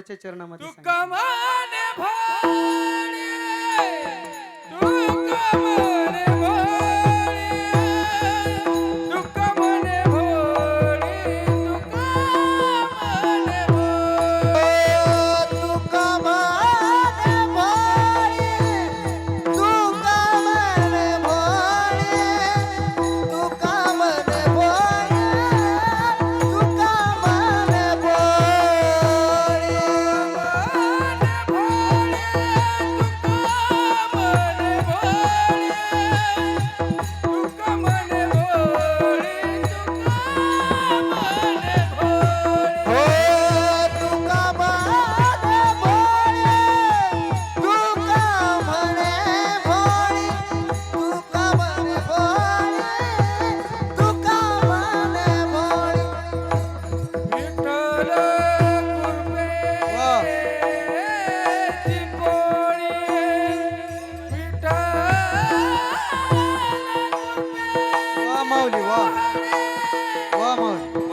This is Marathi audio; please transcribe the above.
विठोबाच्या चरणामध्ये तू सांगितलं. कमाने भोळे तू Vamos.